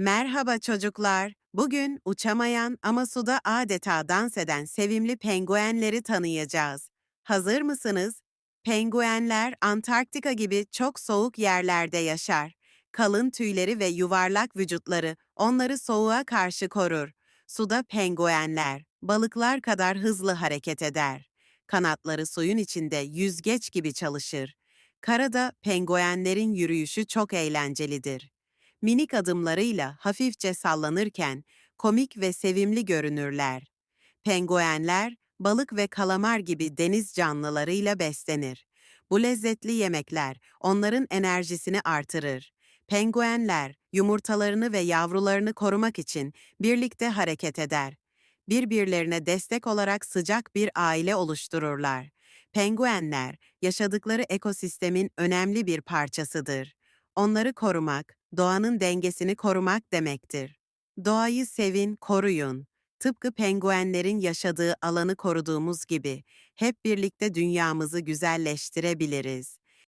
Merhaba çocuklar. Bugün uçamayan ama suda adeta dans eden sevimli penguenleri tanıyacağız. Hazır mısınız? Penguenler Antarktika gibi çok soğuk yerlerde yaşar. Kalın tüyleri ve yuvarlak vücutları onları soğuğa karşı korur. Suda penguenler balıklar kadar hızlı hareket eder. Kanatları suyun içinde yüzgeç gibi çalışır. Karada penguenlerin yürüyüşü çok eğlencelidir minik adımlarıyla hafifçe sallanırken komik ve sevimli görünürler. Penguenler, balık ve kalamar gibi deniz canlılarıyla beslenir. Bu lezzetli yemekler onların enerjisini artırır. Penguenler yumurtalarını ve yavrularını korumak için birlikte hareket eder. Birbirlerine destek olarak sıcak bir aile oluştururlar. Penguenler yaşadıkları ekosistemin önemli bir parçasıdır. Onları korumak, doğanın dengesini korumak demektir. Doğayı sevin, koruyun. Tıpkı penguenlerin yaşadığı alanı koruduğumuz gibi hep birlikte dünyamızı güzelleştirebiliriz.